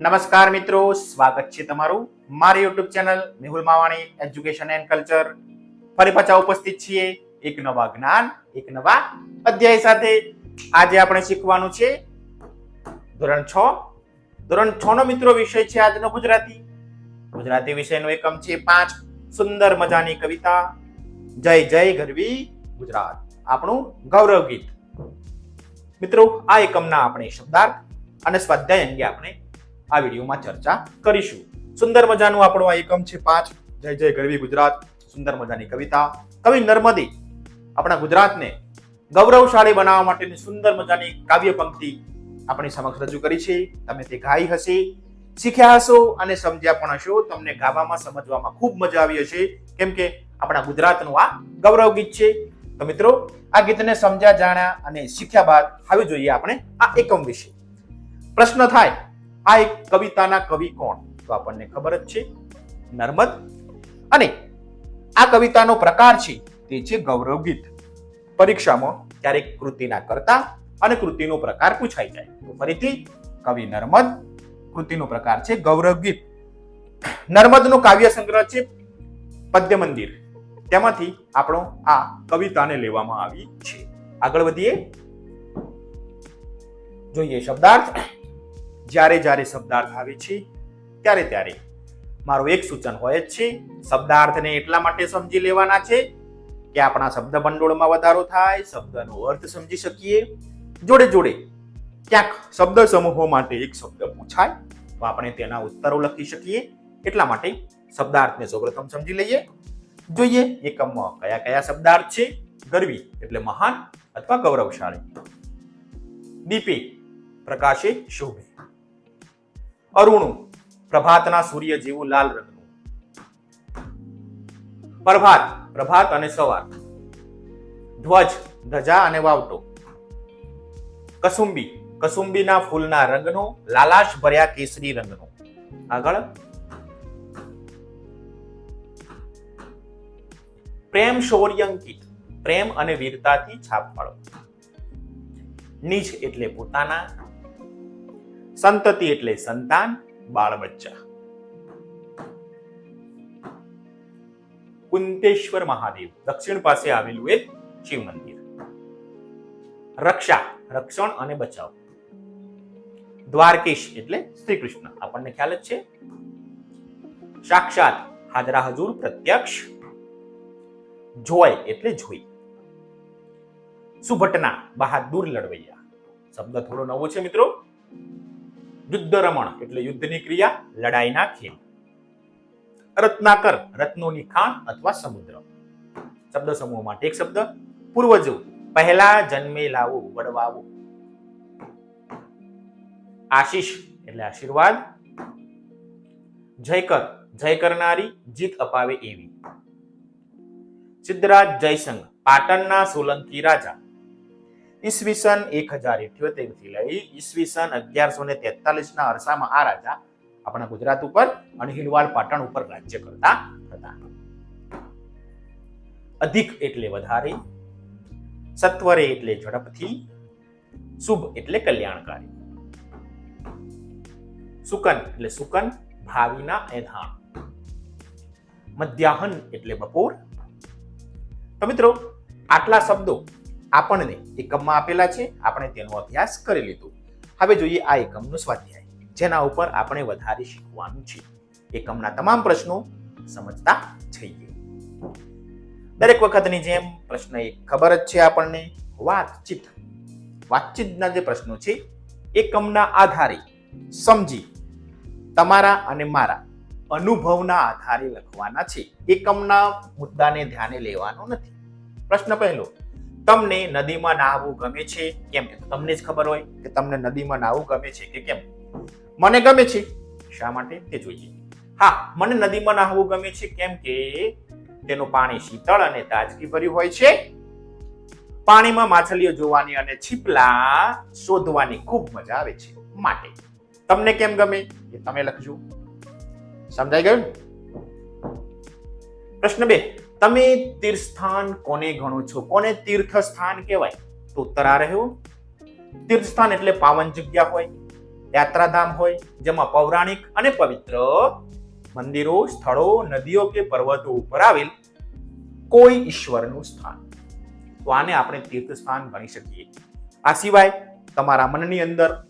નમસ્કાર મિત્રો, સ્વાગત છે તમારું મારી YouTube channel Mehul Mavani education and culture ફરી પાછા ઉપસ્થિત છીએ એક નવા જ્ઞાન, એક નવા અધ્યાય સાથે. આજે આપણે શીખવાનું છે ધોરણ છ. ધોરણ છ નો મિત્રો વિષય છે આજનો ગુજરાતી. ગુજરાતી વિષયનો એકમ છે પાંચ. સુંદર મજાની કવિતા. જય જય ગરવી ગુજરાત. આપણું ગૌરવ ગીત. મિત્રો, આ એકમના આપણે શબ્દાર્થ અને સ્વાધ્યાય અંગે આપણે આ વિડીયોમાં ચર્ચા કરીશું. સુંદર મજાનું આપણો આ એકમ છે પાંચ. જય જય ગરવી ગુજરાત. સુંદર મજાની કવિતા. કવિ નર્મદી આપણા ગુજરાતને ગૌરવશાળી બનાવવા માટેની સુંદર મજાની કાવ્ય પંક્તિ આપણી સમક્ષ રજૂ કરી છે. તમે તે ગાઈ હશે, શીખ્યા હશો અને સમજ્યા પણ હશો. તમને ગાવામાં સમજવામાં ખૂબ મજા આવી હશે. કેમ કે આપણા ગુજરાતનું આ ગૌરવ ગીત છે. તો મિત્રો, આ ગીતને સમજ્યા, જાણ્યા અને શીખ્યા બાદ આવી જોઈએ આપણે આ એકમ વિશે. પ્રશ્ન થાય આ એક કવિતાના કવિ કોણ? તો આપણને ખબર જ છે, નર્મદ. અને આ કવિતાનો પ્રકાર છે, તે છે ગૌરવ ગીત પરીક્ષામાં ક્યારેક કૃતિના કરતા અને કૃતિનો પ્રકાર પૂછાઈ જાય. ફરીથી કવિ નર્મદ, કૃતિનો પ્રકાર છે ગૌરવ ગીત નર્મદનો કાવ્ય સંગ્રહ છે પદ્ય મંદિર. તેમાંથી આપણો આ કવિતાને લેવામાં આવી છે. આગળ વધીએ. જોઈએ શબ્દાર્થ. જ્યારે જ્યારે શબ્દાર્થ આવે છે, ત્યારે ત્યારે. મારું એક સૂચન હોય જ છે, શબ્દાર્થને એટલા માટે સમજી લેવાના છે કે આપણા શબ્દ ભંડોળમાં વધારો થાય, શબ્દનો અર્થ સમજી શકીએ. જોડે જોડે ક્યાંક શબ્દ સમૂહો માટે એક શબ્દ પૂછાય, તો આપણે તેના ઉત્તરો લખી શકીએ. એટલા માટે શબ્દાર્થને સૌપ્રથમ સમજી લઈએ. જોઈએ એકમમાં કયા કયા શબ્દાર્થ છે, ગરવી એટલે મહાન અથવા ગૌરવશાળી. દીપે પ્રકાશે શોભે. અરુણું, પ્રભાતના સૂર્ય જેવું લાલ રંગનું. પ્રભાત પ્રભાત અને સવાર. ધ્વજ, ધજા અને વાવટો. કસુંબી, કસુંબીના ફૂલના રંગનો, લાલાશ ભર્યા કેસરી રંગનો. આગળ. પ્રેમ શૌર્યંકિત, પ્રેમ અને વીરતાથી છાપ પાડો નીચ એટલે પોતાના સંતતિ એટલે સંતાન બાળ બચ્ચા કુંતેશ્વર મહાદેવ દક્ષિણ પાસે આવેલું એક શિવ મંદિર રક્ષા, રક્ષણ અને બચાવ. દ્વારકેશ એટલે શ્રી કૃષ્ણ આપણને ખ્યાલ જ છે. સાક્ષાત હાજરા હજુર પ્રત્યક્ષ. જોય એટલે જોઈ. સુભટના બહાદુર લડવૈયા. શબ્દ થોડો નવો છે મિત્રો. યુદ્ધ એટલે યુદ્ધની ક્રિયા લડાઈના ખેલ રત્નાકર, રત્નોની ખાણ અથવા સમુદ્ર. શબ્દ સમૂહ માટે એક શબ્દ, પૂર્વજો, પહેલા જન્મે લાવો વડવાવો આશીષ એટલે આશીર્વાદ. જયકર, જય કરનારી, જીત અપાવે એવી. સિદ્ધરાજ જયસંગ પાટણના સોલંકી રાજા. ઈસવીસન એક હજાર ઇઠ્યોતેરથી લઈ ઈસવીસન અગિયારસો ને તેતાલીસ ના અરસામાં આ રાજા આપણા ગુજરાત ઉપર અને હિલવાડ પાટણ ઉપર રાજ્ય કરતા હતા. અધિક એટલે વધારે, સત્વરે એટલે ઝડપથી, શુભ એટલે કલ્યાણકારી. સુકન એટલે સુકન, ભાવિના એધાણ. મધ્યાહન એટલે બપોર. તો મિત્રો, આટલા શબ્દો આપણને એકમમાં આપેલા છે. આપણે તેનો અભ્યાસ કરી લીધો. હવે જોઈએ આ એકમનું સ્વાધ્યાય, જેના ઉપર આપણે વધારે શીખવાનું છે. એકમના તમામ પ્રશ્નો સમજતા જઈએ. દરેક વખતની જેમ પ્રશ્ન એક ખબર જ છે આપણને. વાતચીત, વાતચીતના જે પ્રશ્નો છે, એકમના આધારે સમજી તમારા અને મારા અનુભવના આધારે લખવાના છે. એકમના મુદ્દાને ધ્યાને લેવાનો નથી. પ્રશ્ન પહેલો તમને નદીમાં નાહવું ગમે છે? કેમ? તમને જ ખબર હોય કે તમને નદીમાં નાહવું ગમે છે કે કેમ? મને ગમે છે. શા માટે? તે જોઈએ. હા, મને નદીમાં નાહવું ગમે છે કેમ કે તેનું પાણી શીતળ અને તાજગી ભર્યું હોય છે. પાણીમાં માછલીઓ જોવાની અને છીપલા શોધવાની ખૂબ મજા આવે છે માટે. તમને કેમ ગમે? એ તમે લખજો. સમજાઈ ગયું? પ્રશ્ન બે. તમે તીર્થસ્થાન કોને ગણો છો? કોને તીર્થ સ્થાન કહેવાય? તો ઉત્તર આ રહ્યો તીર્થસ્થાન એટલે પાવન જગ્યા હોય, યાત્રાધામ હોય, જેમાં પૌરાણિક અને પવિત્ર મંદિરો, સ્થળો, નદીઓ કે પર્વતો ઉપર આવેલ કોઈ ઈશ્વરનું સ્થાન. તો આને આપણે તીર્થ સ્થાન ગણી શકીએ. આ સિવાય તમારા મનની અંદર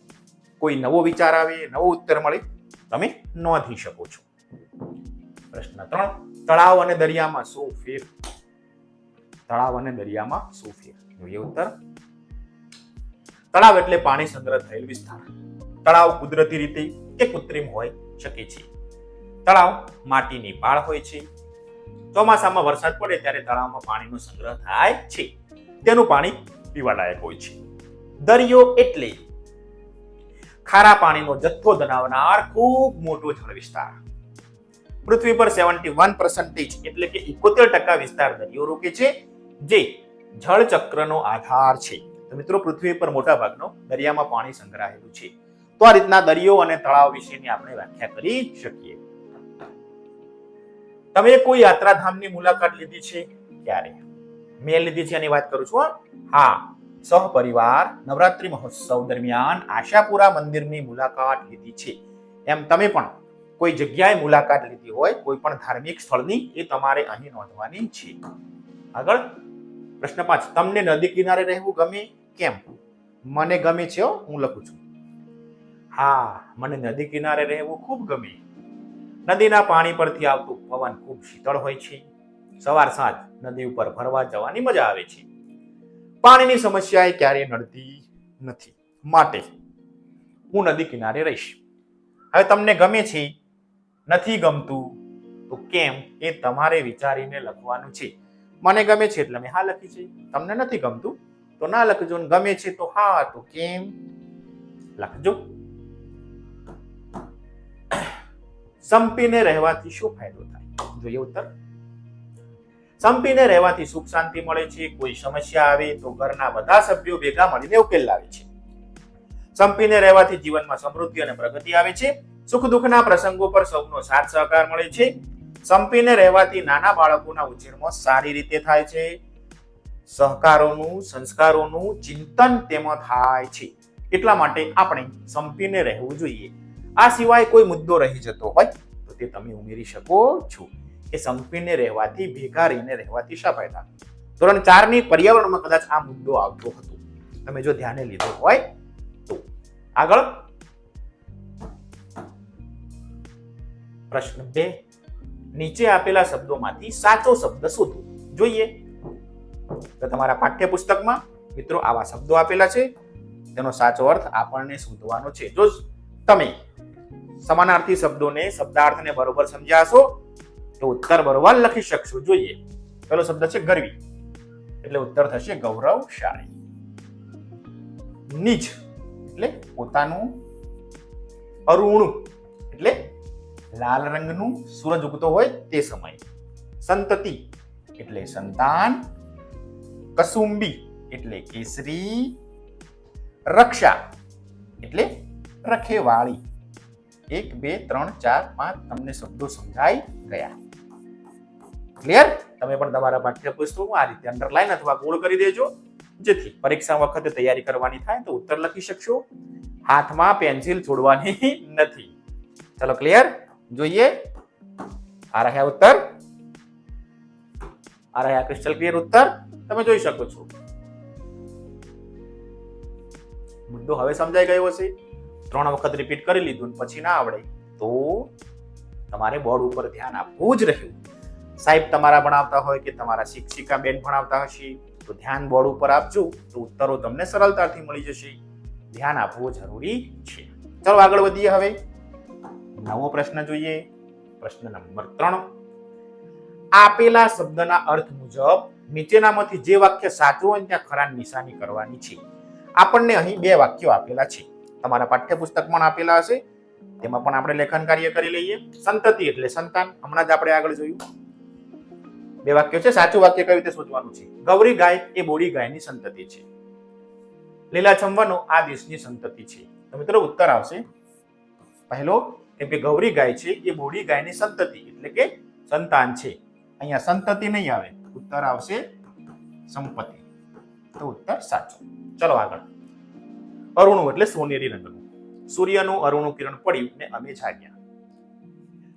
કોઈ નવો વિચાર આવે, નવો ઉત્તર મળે, તમે નોંધી શકો છો. પ્રશ્ન ત્રણ. તળાવ અને દરિયામાં શું ફેર? તળાવ અને દરિયામાં શું ફેર? જોઈએ ઉત્તર. તળાવ એટલે પાણી સંગ્રહ થયેલ વિસ્તાર. તળાવ કુદરતી રીતે કે કૃત્રિમ હોઈ શકે છે. તળાવ માટીની પાળ હોય છે. ચોમાસામાં વરસાદ પડે ત્યારે તળાવમાં પાણીનો સંગ્રહ થાય છે. તેનું પાણી પીવાલાયક હોય છે. દરિયો એટલે ખારા પાણીનો જથ્થો ધરાવનાર ખૂબ મોટો જળ વિસ્તાર પૃથ્વી પર સેવન્ટી વન એટલે કે એકોતેર ટકા વિસ્તાર દરિયો રોકે છે, જે જળચક્રનો આધાર છે. તો મિત્રો, પૃથ્વી પર મોટા ભાગનો દરિયામાં પાણી સંગ્રહાયેલું છે. તો આ રીતના દરિયો અને તળાવ વિશેની આપણે વ્યાખ્યા કરી શકીએ. તમે કોઈ યાત્રાધામની મુલાકાત લીધી છે? ક્યારે? મેં લીધી છે એની વાત કરું છું હા. સહપરિવાર નવરાત્રી મહોત્સવ દરમિયાન આશાપુરા મંદિરની મુલાકાત લીધી છે. એમ તમે પણ કોઈ જગ્યાએ મુલાકાત લીધી હોય કોઈ પણ ધાર્મિક સ્થળની એ તમારે અહીં નોંધવાની છે. આગળ પ્રશ્ન પાંચ. તમને નદી કિનારે રહેવું ગમે? કેમ? મને ગમે છે હો, લખું છું. હા મને નદી કિનારે રહેવું ખૂબ ગમે. નદીના પાણી પરથી આવતું પવન ખૂબ શીતળ હોય છે. સવાર સાંજ નદી ઉપર ફરવા જવાની મજા આવે છે. પાણીની સમસ્યા એ ક્યારેય નડતી નથી. માટે હું નદી કિનારે રહીશ. હવે તમને ગમે છે નથી ગમતું, તો કેમ એ તમારે વિચારીને લખવાનું છે. મને ગમે છે એટલે મેં હા લખી છે. તમને નથી ગમતું? તો ના લખજો ને ગમે છે તો હા, તો કેમ? લખજો. સંપીને રહેવાથી શું ફાયદો થાય? જોઈએ ઉત્તર. સંપીને રહેવાથી સુખ શાંતિ મળે છે, કોઈ સમસ્યા આવે તો ઘરના બધા સભ્યો ભેગા મળીને ઉકેલ લાવે છે. સંપીને રહેવાથી જીવનમાં સમૃદ્ધિ અને પ્રગતિ આવે છે. સુખ દુઃખના પ્રસંગો પર સૌનો સાથ સહકાર મળે છે. સંપીને રહેવાથી નાના બાળકોના ઉછેરમાં સારી રીતે થાય છે. સહકારોનું, સંસ્કારોનું ચિંતન તેમાં થાય છે. એટલા માટે આપણે સંપીને રહેવું જોઈએ. આ સિવાય કોઈ મુદ્દો રહી જતો હોય તો તે તમે ઉમેરી શકો છો કે સંપીને રહેવાથી, ભેગા રહીને રહેવાથી શા ફાયદા? ધોરણ ચારની પર્યાવરણમાં કદાચ આ મુદ્દો આવતો હતો. તમે જો ધ્યાને લીધો હોય તો આગળ પ્રશ્ન બે. નીચે આપેલા શબ્દોમાંથી સાચો શબ્દ શોધો. જોઈએ. તો તમારા પાઠ્યપુસ્તકમાં મિત્રો આવા શબ્દો આપેલા છે. તેનો સાચો અર્થ આપણને શોધવાનો છે. જો તમે સમાનાર્થી શબ્દોને શબ્દાર્થને બરોબર સમજ્યા હશો, તો ઉત્તર બરોબર લખી શકશો. જોઈએ. પેલો શબ્દ છે ગરવી. એટલે ઉત્તર થશે ગૌરવશાળી. નીચ. એટલે પોતાનું અરુણું. એટલે લાલ રંગનું સૂરજ ઉગતો હોય તે સમય. સંતતિ એટલે સંતાન, કસુંબી એટલે કેસરી, રક્ષા એટલે રખેવાળી. એક, બે, ત્રણ, ચાર, પાંચ તમને શબ્દો સમજાઈ ગયા. ક્લિયર તમે પણ તમારા પાઠ્યપુસ્તકમાં આ રીતે અંડરલાઈન અથવા ગોળ કરી દેજો. જેથી પરીક્ષા વખતે તૈયારી કરવાની થાય તો ઉત્તર લખી શકશો. હાથમાં પેન્સિલ છોડવાની નથી. ચલો ક્લિયર જોઈએ. આ રહ્યા ઉત્તર. આ રહ્યા ક્રિસ્ટલ ક્લિયર ઉત્તર. તમે જોઈ શકો છો. મુદ્દો હવે સમજાઈ ગયો હશે. ત્રણ વખત રિપીટ કરી લીધું પછી ના આવડે. તો તમારે બોર્ડ ઉપર ધ્યાન આપવું જ રહ્યું. સાહેબ તમારા ભણાવતા હોય કે તમારા શિક્ષિકા બેન ભણાવતા હશે, તો ધ્યાન બોર્ડ ઉપર આપજો. તો ઉત્તરો તમને સરળતાથી મળી જશે. ધ્યાન આપવું જરૂરી છે. ચલો આગળ વધીએ હવે. નવો પ્રશ્ન જોઈએ. પ્રશ્ન નંબર ત્રણ. આપેલા શબ્દના અર્થ મુજબ નીચેનામાંથી જે વાક્ય સાચું હોય ત્યાં ખરા નિશાની કરવાની છે. આપણને અહીં બે વાક્યો આપેલા છે. તમારા પાઠ્યપુસ્તક પણ આપેલા હશે. તેમાં પણ આપણે લેખન કાર્ય કરી લઈએ. સંતતિ એટલે સંતાન. હમણાં જ આપણે આગળ જોયું. બે વાક્યો છે. સાચું વાક્ય કઈ રીતે શોધવાનું છે? ગૌરી ગાય એ બોડી ગાયની સંતતિ છે. લીલાછમ વનો આ દેશની સંતતિ છે. તો મિત્રો ઉત્તર આવશે. પહેલો કેમ કે ગૌરી ગાય છે, એ બોડી ગાયની સંતતિ, એટલે કે સંતાન છે. અહીંયા સંતતિ નહીં આવે, ઉત્તર આવશે સંપત્તિ. તો ઉત્તર સાચો. ચલો આગળ. અરુણું એટલે સોનેરી રંગનું. સૂર્યનું અરુણું કિરણ પડ્યું ને અમે જાગ્યા.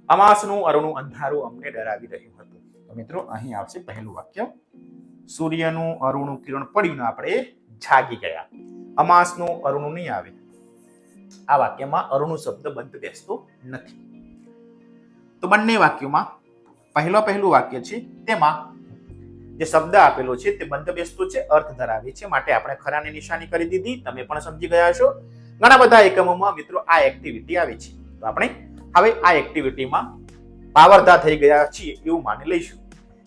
અમાસનું અરુણું અંધારું અમને ડરાવી રહ્યું હતું. તો મિત્રો, અહીં આવશે પહેલું વાક્ય. સૂર્યનું અરુણું કિરણ પડ્યું ને આપણે જાગી ગયા. અમાસનું અરુણું નહીં આવે. આ વાક્યમાં અરુણુ શબ્દ બંધ બેસતો નથી. તો બંને વાક્યોમાં પહેલો પહેલું વાક્ય છે, તેમાં જે શબ્દ આપેલો છે તે બંધ બેસતો છે, અર્થ ધરાવે છે. માટે આપણે ખરાની નિશાની કરી દીધી. તમે પણ સમજી ગયા છો ઘણા બધા એકમોમાં મિત્રો આ એક્ટિવિટી આવે છે. તો આપણે હવે આ એક્ટિવિટીમાં પાવરધા થઈ ગયા છીએ એવું માની લઈશું.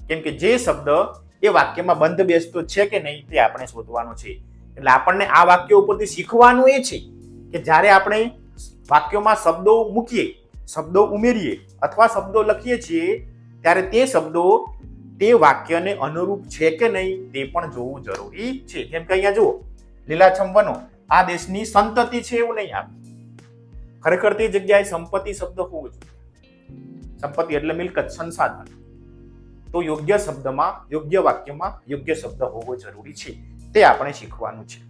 કેમ કે જે શબ્દ એ વાક્યમાં બંધ બેસતો છે કે નહીં તે આપણે શોધવાનું છે. એટલે આપણને આ વાક્ય ઉપરથી શીખવાનું એ છે. કે જ્યારે આપણે વાક્યોમાં શબ્દો મૂકીએ, શબ્દો ઉમેરીએ અથવા શબ્દો લખીએ છીએ, ત્યારે તે શબ્દો તે વાક્યને અનુરૂપ છે કે નહીં તે પણ જોવું જરૂરી છે. કેમ કે અહીંયા જુઓ લીલાછમ વનો આ દેશની સંતતિ છે એવું નહીં આવે. ખરેખર તે જગ્યાએ સંપત્તિ શબ્દ હોવો જોઈએ. સંપત્તિ એટલે મિલકત, સંસાધન. તો યોગ્ય શબ્દમાં, યોગ્ય વાક્યમાં યોગ્ય શબ્દ હોવો જરૂરી છે. તે આપણે શીખવાનું છે.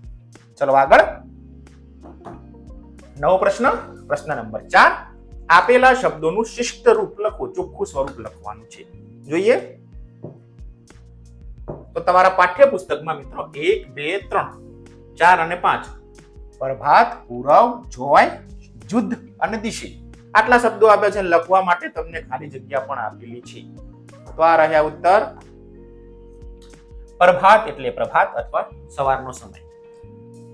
ચલો આગળ. નવો પ્રશ્ન પ્રશ્ન નંબર ચાર. આપેલા શબ્દોનું શિષ્ટ રૂપ લખો, ચોખ્ખું સ્વરૂપ લખવાનું છે. જોઈએ. તો તમારા પાઠ્યપુસ્તકમાં મિત્રો, એક, બે, ત્રણ, ચાર અને પાંચ. પ્રભાત, પૂરવ, જોય, જુદ્ધ અને દિશી. આટલા શબ્દો આપ્યા છે લખવા માટે તમને ખાલી જગ્યા પણ આપેલી છે. તો આ રહ્યા ઉત્તર. પ્રભાત એટલે પ્રભાત અથવા સવારનો સમય.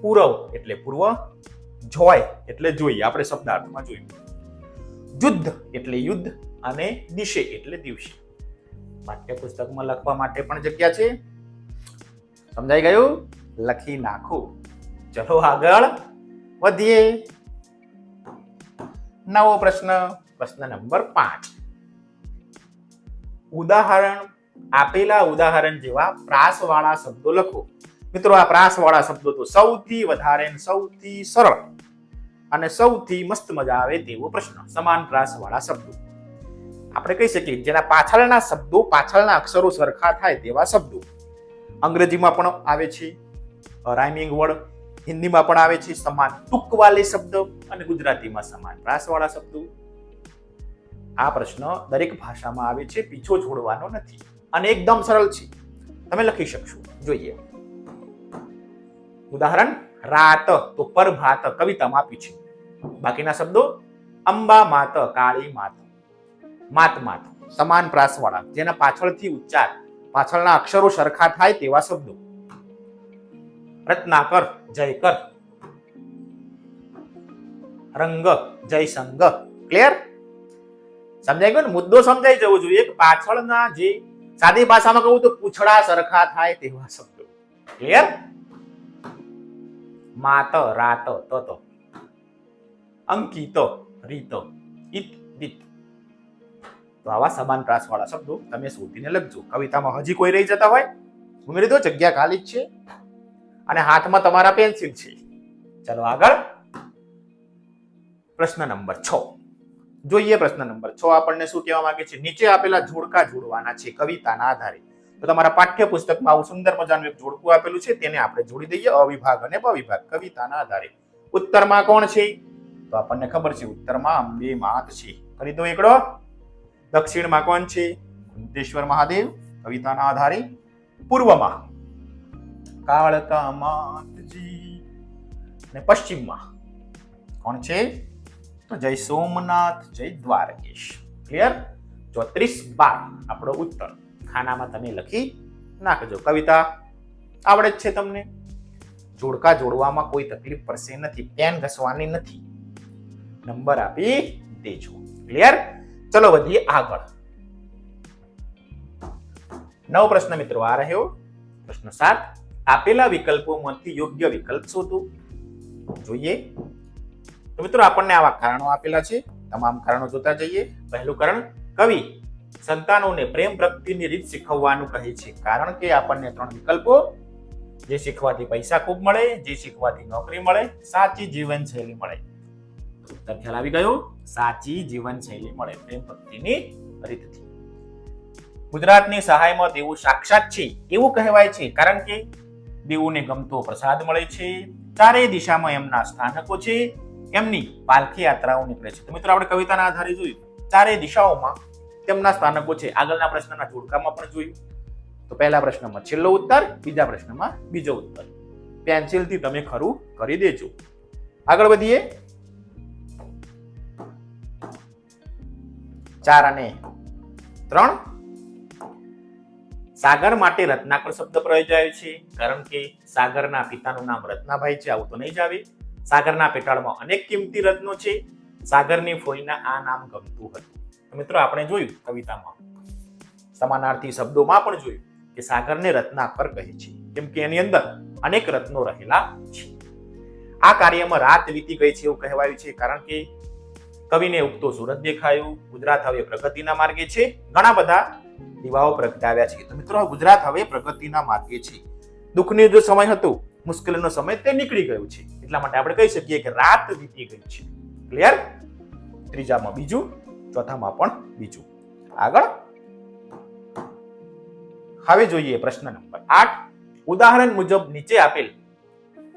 પૂરવ એટલે પૂર્વ. જોય એટલે જોઈએ. આપણે શબ્દાર્થમાં જોયું. યુદ્ધ એટલે યુદ્ધ અને દિશે એટલે દિવસે. પાઠ્યપુસ્તકમાં લખવા માટે પણ જગ્યા છે. સમજાઈ ગયું? લખી નાખો. ચલો આગળ વધીએ. નવો પ્રશ્ન. પ્રશ્ન નંબર પાંચ. ઉદાહરણ, આપેલા ઉદાહરણ જેવા પ્રાસવાળા શબ્દો લખો. મિત્રો, આ પ્રાસવાળા શબ્દો તો સૌથી વધારે સૌથી સરળ અને સૌથી મસ્ત મજા આવે તેવો પ્રશ્ન. સમાન પ્રાસવાળા શબ્દો. આપણે કહી શકીએ જેના પાછળના શબ્દો પાછળના અક્ષરો સરખા થાય તેવા શબ્દો. અંગ્રેજીમાં પણ આવે છે, રાઇમિંગ વર્ડ. હિન્દીમાં પણ આવે છે, સમાન ટૂંકવાલે શબ્દ અને ગુજરાતીમાં સમાન પ્રાસવાળા શબ્દો. આ પ્રશ્ન દરેક ભાષામાં આવે છે, પીછો છોડવાનો નથી અને એકદમ સરળ છે. તમે લખી શકશો. જોઈએ. ઉદાહરણ, રાત, તો પરભાત, કવિતામાં આપ્યું છે. બાકીના શબ્દો, અંબા માત, કાળી માત. માત માત, સમાન પ્રાસવાળા, જેના પાછળથી ઉચ્ચાર, પાછળના અક્ષરો સરખા થાય તેવા શબ્દો. રત્નાકર, જયકર. રંગ, જયસંગ. ક્લિયર સમજાઈ ગયો મુદ્દો સમજાઈ જવો જોઈએ પાછળના જે સાદી ભાષામાં કહું તો પૂછડા સરખા થાય તેવા શબ્દો. ક્લિયર માત, રાત, તત. અંકિત, રીત ઇત દિત તો આવા સમાન પ્રાસવાળા શબ્દો તમે શોધીને લખજો. કવિતામાં હજી કોઈ રહી જતા હોય? ઉમેરી દો જગ્યા ખાલી જ છે? અને હાથમાં તમારા પેન્સિલ છે? ચલો આગળ. પ્રશ્ન નંબર છ. જોઈએ પ્રશ્ન નંબર છ આપણને શું કહેવા માંગે છે? નીચે આપેલા જોડકા જોડવાના છે કવિતાના આધારે. તો તમારા પાઠ્યપુસ્તકમાં આવું સુંદર મજાનું એક જોડકું આપેલું છે, તેને આપણે જોડી દઈએ, અવિભાગ અને બવિભાગ કવિતાના આધારે. ઉત્તરમાં કોણ છે? તો આપણને ખબર છે, ઉત્તરમાં અંબે માત છે. ફરી તો એકડો. દક્ષિણમાં કોણ છે? કુંતેશ્વર મહાદેવ, કવિતાના આધારે. પૂર્વમાં, કાળકા માતજી. અને પશ્ચિમમાં કોણ છે? તો જય સોમનાથ, જય દ્વારકેશ. ક્લિયર ચોત્રીસ બાર, આપણો ઉત્તર. ખાનામાં તમે લખી નાખજો. કવિતા, આવડે જ છે તમને? જોડકા જોડવામાં કોઈ તકલીફ પડશે નથી, પેન ઘસવાની નથી. નંબર આપી દેજો. ક્લિયર ચલો વધીએ આગળ. નવો પ્રશ્ન મિત્રો આ રહ્યો. પ્રશ્ન સાત, આપેલા વિકલ્પોમાંથી યોગ્ય વિકલ્પ શોધો. જોઈએ. તો મિત્રો આપણને આવા કારણો આપેલા છે. તમામ કારણો જોતા જઈએ. પહેલું કારણ, કવિ. સંતાનોને પ્રેમ ભક્તિની રીત શીખવવાનું કહે છે. કારણ કે આપણને ત્રણ વિકલ્પો, જે શીખવાથી પૈસા ખૂબ મળે, જે શીખવાથી નોકરી મળે, સાચી જીવનશૈલી મળે. ઉત્તર ખ્યાલ આવી ગયો, સાચી જીવનશૈલી મળે, પ્રેમ ભક્તિની રીતથી. ગુજરાતની સહાયમાં દેવું સાક્ષાત છે, એવું કહેવાય છે, કારણ કે દેવોને ગમતો પ્રસાદ મળે છે ચારે દિશામાં એમના સ્થાનકો છે, એમની પાલખી યાત્રાઓ નીકળે છે મિત્રો, આપણે કવિતાના આધારે જોયું ચારે દિશાઓમાં તેમના સ્થાનકો છે. આગળના પ્રશ્નના જોડકામાં પણ જોયું. તો પહેલા પ્રશ્નમાં છેલ્લો ઉત્તર, બીજા પ્રશ્નમાં બીજો ઉત્તર. પેન્સિલથી તમે ખરું કરી દેજો. આગળ વધીએ. ચાર અને ત્રણ. સાગર માટે રત્નાકર શબ્દ પ્રયોજાયો છે, કારણ કે સાગરના પિતાનું નામ રત્નાભાઈ છે, આવું તો નહીં જ આવે. સાગરના પેટાળમાં અનેક કિંમતી રત્નો છે. સાગરની ફોઈના આ નામ ગમતું હતું. તો મિત્રો, આપણે જોયું કવિતામાં. સમાનાર્થી શબ્દોમાં પણ જોયું કે સાગરને રત્નાકર કહે છે. કેમ કે એની અંદર અનેક રત્નો રહેલા છે. આ કાર્યમાં રાત વીતી ગઈ છે એવું કહેવાયું છે, કારણ કે કવિને ઉગતો સુરત દેખાયું, ગુજરાત હવે પ્રગતિના માર્ગે છે. ઘણા બધા દીવાઓ પ્રગટાવ્યા છે. તો મિત્રો ગુજરાત હવે પ્રગતિના માર્ગે છે. દુઃખનો જો સમય હતો, મુશ્કેલીનો સમય તે નીકળી ગયો છે. એટલા માટે આપણે કહી શકીએ કે રાત વીતી ગઈ છે. ક્લિયર ત્રીજામાં બીજું ચોથામાં પણ બીજું. આગળ. હવે જોઈએ પ્રશ્ન નંબર આઠ. ઉદાહરણ મુજબ નીચે આપેલ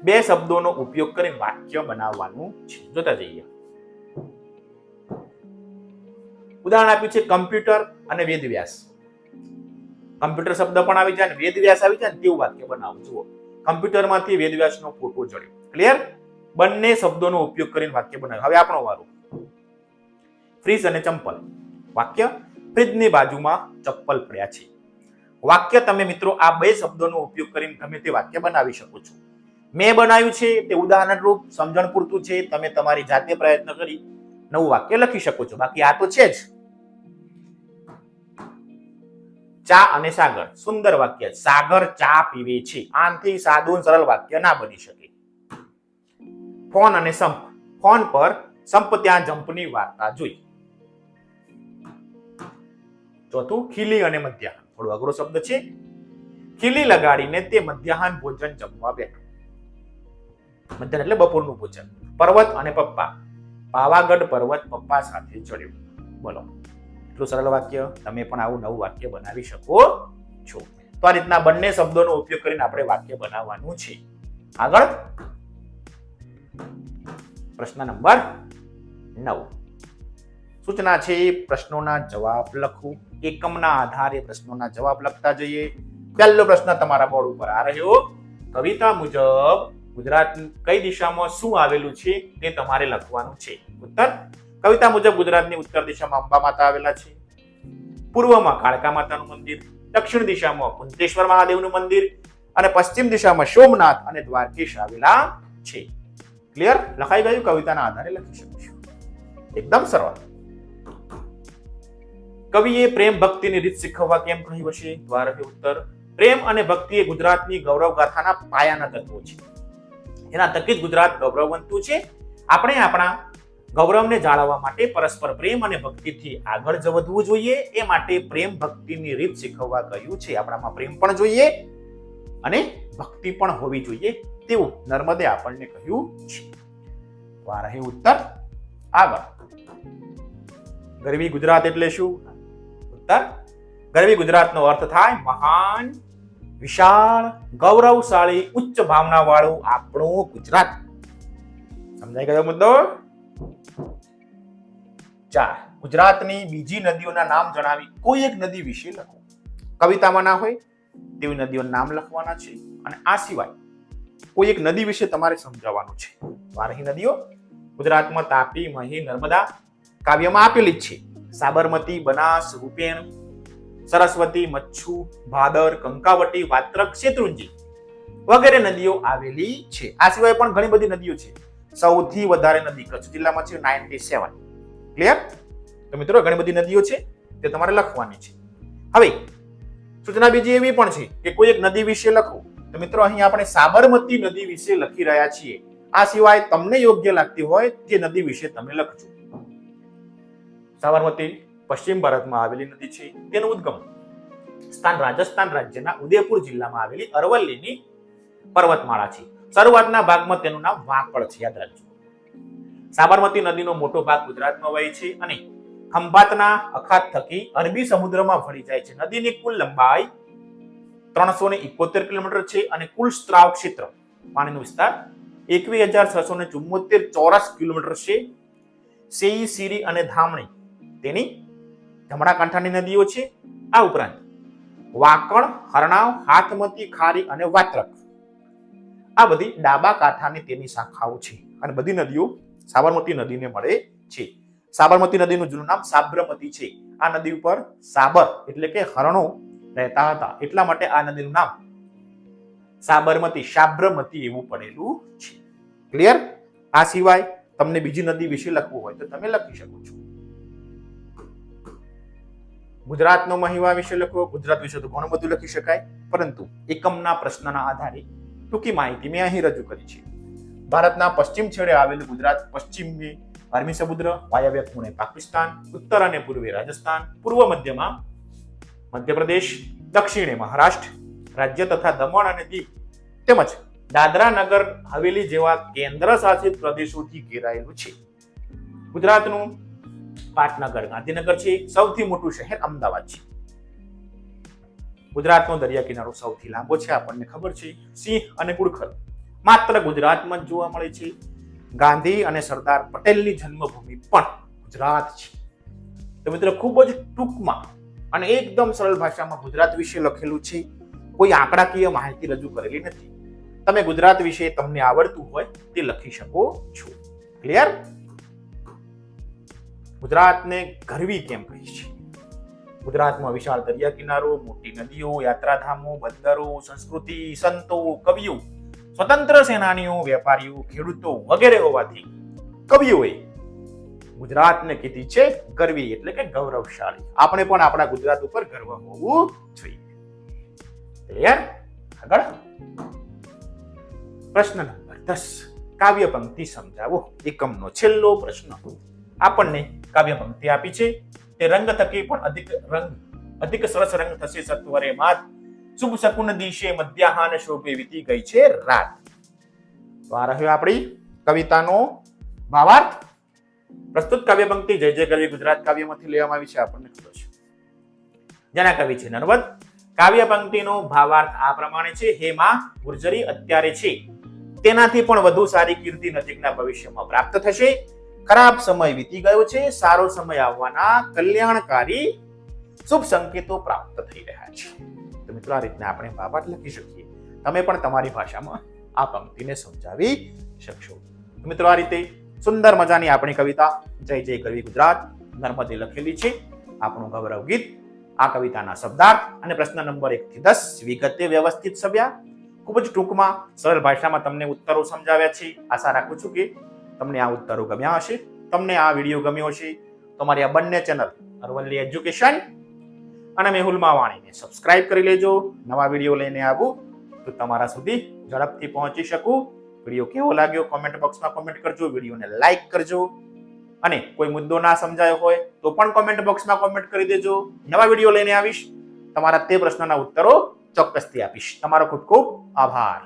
બે શબ્દોનો ઉપયોગ કરી વાક્ય બનાવવાનું છે. જોતા જઈએ. ઉદાહરણ આપ્યું છે કમ્પ્યુટર અને વેદવ્યાસ. કમ્પ્યુટર શબ્દ પણ આવી જાય ને વેદવ્યાસ આવી જાય ને તેવું વાક્ય બનાવો. જુઓ. કમ્પ્યુટરમાંથી વેદવ્યાસનો ફોટો જોડ્યો. ક્લિયર? બંને શબ્દોનો ઉપયોગ કરીને વાક્ય બનાવ્યું. હવે આપણો વારો. ફ્રીજ અને ચંપલ. વાક્ય, ફ્રીજની બાજુમાં ચપ્પલ પડ્યા છે. વાક્ય, તમે મિત્રો આ બે શબ્દોનો ઉપયોગ કરીને ગમે તે વાક્ય બનાવી શકો છો. મેં બનાવ્યું છે તે ઉદાહરણ રૂપ સમજણ પૂરતું છે, તમે તમારી જાતે પ્રયત્ન કરી નવું વાક્ય લખી શકો છો. બાકી આ તો છે જ. ચા અને સાગર. સુંદર વાક્ય. સાગર ચા પીવે છે. આનથી સાદું સરળ વાક્ય ના બની શકે. ફોન અને સંપ. ફોન પર સંપ ત્યાં જંપની વાર્તા જોઈ. ચોથું ખીલી અને મધ્યાહન. થોડો અઘરો શબ્દ છે. ખીલી લગાડીને તે મધ્યાહન ભોજન જમવા બેઠો. મધ્યાહન એટલે બપોરનું ભોજન. પર્વત અને પપ્પા. પાવાગઢ પર્વત પપ્પા સાથે ચડ્યો. બોલો. એટલું સરળ વાક્ય તમે પણ આવું નવું વાક્ય બનાવી શકો છો. તો આ રીતના બંને શબ્દોનો ઉપયોગ કરીને આપણે વાક્ય બનાવવાનું છે. આગળ. પ્રશ્ન નંબર નવ. સૂચના છે, પ્રશ્નોના જવાબ લખવું એકમના આધારે પ્રશ્નોના જવાબ લખતા જઈએ. પહેલો પ્રશ્ન તમારા બોર્ડ ઉપર આ રહ્યો. કવિતા મુજબ ગુજરાત કઈ દિશામાં શું આવેલું છે તે તમારે લખવાનું છે. ઉત્તર. કવિતા મુજબ ગુજરાતની ઉત્તર દિશામાં અંબા માતા આવેલા છે. પૂર્વમાં કાળકા માતાનું મંદિર, દક્ષિણ દિશામાં કુંતેશ્વર મહાદેવનું મંદિર અને પશ્ચિમ દિશામાં સોમનાથ અને દ્વારકેશ આવેલા છે. ક્લિયર લખાઈ ગયું? કવિતાના આધારે લખી શકીશું એકદમ સરળ. કવિએ પ્રેમ ભક્તિની રીત શીખવવા કેમ કહ્યું હશે? દ્વારા ઉત્તર. પ્રેમ અને ભક્તિ એ ગુજરાતની ગૌરવ ગાથાના પાયાના તત્વો છે. એના થકી જ ગુજરાત ગૌરવવંતું છે. આપણે આપણા ગૌરવને જાળવવા માટે પરસ્પર પ્રેમ અને ભક્તિથી આગળ વધવું જોઈએ. એ માટે પ્રેમ ભક્તિની રીત શીખવવા કહ્યું છે. આપણામાં પ્રેમ પણ જોઈએ અને ભક્તિ પણ હોવી જોઈએ તેવું નર્મદે આપણને કહ્યું છે. તો ઉત્તર. આગળ. ગરવી ગુજરાત એટલે શું? ઉત્તર. ગરવી ગુજરાતનો અર્થ થાય મહાન, વિશાળ, ગૌરવશાળી, ઉચ્ચ ભાવના વાળું આપણું ગુજરાત. સમજાઈ ગયો મુદ્દો? ચાર ગુજરાતની બીજી નદીઓના નામ જણાવી. કોઈ એક નદી વિશે લખો. કવિતામાં ના હોય, તેવી નદીઓના નામ લખવાના છે. અને આ સિવાય, કોઈ એક નદી વિશે તમારે સમજાવવાનું છે. વારહી નદીઓ ગુજરાતમાં તાપી, મહી, નર્મદા કાવ્યમાં આપેલી જ છે. સાબરમતી, બનાસ, રૂપેણ, સરસ્વતી, મચ્છુ, ભાદર, કંકાવટી, વાત્રક, શેત્રુંજી વગેરે નદીઓ આવેલી છે. આ સિવાય પણ ઘણી બધી નદીઓ છે. સૌથી વધારે નદી કચ્છ જિલ્લામાં છે, નાઇન્ટી સેવન. ક્લિયર તો મિત્રો, ઘણી બધી નદીઓ છે, તે તમારે લખવાની છે. હવે, સૂચના બીજી એવી પણ છે કે કોઈ એક નદી વિશે લખો. તો મિત્રો, અહીં આપણે સાબરમતી નદી વિશે લખી રહ્યા છીએ. આ સિવાય તમને યોગ્ય લાગતી હોય તે નદી વિશે તમે લખજો. સાબરમતી પશ્ચિમ ભારતમાં આવેલી નદી છે, તેનું ઉદ્ગમ. સ્થાન રાજસ્થાન રાજ્યના ઉદયપુર જિલ્લામાં આવેલી અરવલ્લીની પર્વતમાળા છે. શરૂઆતના ભાગમાં તેનું નામ વાંકળ છે, યાદ રાખજો. સાબરમતી નદીનો મોટો ભાગ ગુજરાતમાં વહે છે અને ખંભાતના અખાત થકી અરબી સમુદ્રમાં ભળી જાય છે. નદીની કુલ લંબાઈ ત્રણસો ને ઇકોતેર કિલોમીટર છે અને કુલ સ્ત્રાવ ક્ષેત્ર પાણીનો વિસ્તાર એકવીસ હજાર છસો ને ચુમ્મોતેર ચોરસ કિલોમીટર છે. સેઈ, સીરી અને ધામણી તેની જમણા કાંઠાની નદીઓ છે. આ ઉપરાંત વાકણ, હરણાવ, હાથમતી, ખારી અને વાત્રક. આ બધી ડાબા કાંઠાની તેની શાખાઓ છે અને બધી નદીઓ સાબરમતી નદીને મળે છે. સાબરમતી નદીનું જૂનું નામ સાબરમતી છે. આ નદી ઉપર સાબર એટલે કે હરણો રહેતા હતા. એટલા માટે આ નદીનું નામ સાબરમતી સાબરમતી એવું પડેલું છે. ક્લિયર આ સિવાય તમને બીજી નદી વિશે લખવું હોય તો તમે લખી શકો છો. ગુજરાતનો મહિમા વિશે લખો, ગુજરાત વિશે તો ઘણું બધું લખી શકાય, પરંતુ એકમના પ્રશ્નના આધારે ટૂંકી માહિતી મેં અહીં રજૂ કરી છે. ભારતના પશ્ચિમ છેડે આવેલું ગુજરાત પશ્ચિમે અરબી સમુદ્ર, વાયવ્ય ખૂણે પાકિસ્તાન, ઉત્તર અને પૂર્વે રાજસ્થાન, પૂર્વ મધ્યમાં મધ્યપ્રદેશ, દક્ષિણે મહારાષ્ટ્ર, રાજ્ય તથા દમણ અને દીવ તેમજ દાદરા નગર હવેલી જેવા કેન્દ્ર શાસિત પ્રદેશોથી ઘેરાયેલું છે. ગુજરાતનું પાટનગર. ગાંધીનગર છે સૌથી મોટું શહેર અમદાવાદ છે. ગુજરાતનો દરિયા કિનારો સૌથી લાંબો છે, આપણને ખબર છે. સિંહ અને ગુડખર. માત્ર ગુજરાતમાં જ જોવા મળે છે. ગાંધી અને સરદાર પટેલની જન્મભૂમિ પણ ગુજરાત છે. તો મિત્રો, ખૂબ જ ટૂંકમાં અને એકદમ સરળ ભાષામાં ગુજરાત વિશે લખેલું છે. કોઈ આંકડાકીય માહિતી રજૂ કરેલી નથી. તમે ગુજરાત વિશે તમને આવડતું હોય તે લખી શકો છો. ક્લિયર? ગુજરાતને ગરવી કેમ કહી છે? ગુજરાતમાં વિશાળ દરિયા કિનારો, મોટી નદીઓ, યાત્રાધામો, બંદરો, સંસ્કૃતિ, સંતો, કવિઓ, સ્વતંત્ર સેનાનીઓ, વેપારીઓ, ખેડૂતો વગેરે હોવાથી કવિઓએ ગુજરાતને કીધી છે ગરવી એટલે કે ગૌરવશાળી. આપણે પણ આપણા ગુજરાત ઉપર ગર્વ હોવું જોઈએ. ક્લિયર આગળ? પ્રશ્ન નંબર દસ. કાવ્ય પંક્તિ સમજાવો. એકમનો છેલ્લો પ્રશ્ન. આપણને કાવ્ય પંક્તિ આપી છે. તે રંગ થકી પણ અધિક રંગ, અધિક સરસ રંગ થશે સત્વરે માત. શુભ શકુન દિશે મધ્યાહન શોભે વીતી ગઈ છે રાત. તો આ રહ્યો આપણી કવિતાનો ભાવાર્થ. પ્રસ્તુત કાવ્ય પંક્તિ જય જય કરવી ગુજરાત કાવ્યમાંથી લેવામાં આવી છે આપણને ખબર છે. જેના કવિ છે નર્મદ કાવ્ય પંક્તિનો ભાવાર્થ આ પ્રમાણે છે. હે માં, ગુર્જરી અત્યારે છે. તેનાથી પણ વધુ સારી કીર્તિ નજીકના ભવિષ્યમાં પ્રાપ્ત થશે. ખરાબ સમય વીતી ગયો છે, સારો સમય આવવાના કલ્યાણકારી શુભ સંકેતો પ્રાપ્ત થઈ રહ્યા છે. તો મિત્રો, આ રીતના આપણે બાબત લખી શકીએ. તમે પણ તમારી ભાષામાં આ પંક્તિને સમજાવી શકશો. મિત્રો, આ રીતે સુંદર મજાની આપણી કવિતા, જય જય કરવી ગુજરાત, નર્મદે લખેલી છે. આપણું ગૌરવ ગીત, આ કવિતાના શબ્દાર્થ અને પ્રશ્ન નંબર એક થી દસ, વિગતે વ્યવસ્થિત સભ્યા ખૂબ જ ટૂંકમાં સરળ ભાષામાં તમને ઉત્તરો સમજાવ્યા છે. આશા રાખું છું કે તમને આ ઉત્તરો ગમ્યા હશે, તમને આ વીડિયો ગમ્યો હશે તો મારી આ બંને ચેનલ અરવલ્લી એજ્યુકેશન અને મેહુલ માવાણીને સબસ્ક્રાઇબ કરી લેજો. નવા વીડિયો લઈને આવું તો તમારા સુધી ઝડપથી પહોંચી શકું. વીડિયો કેવો લાગ્યો કોમેન્ટ બોક્સમાં કોમેન્ટ કરજો, વિડીયોને લાઈક કરજો. અને કોઈ મુદ્દો ના સમજાયો હોય તો પણ કોમેન્ટ બોક્સમાં કોમેન્ટ કરી દેજો. નવા વીડિયો લઈને આવીશ. તમારા તે પ્રશ્નના ઉત્તરો ચોક્કસથી આપીશ. તમારો ખૂબ ખૂબ આભાર.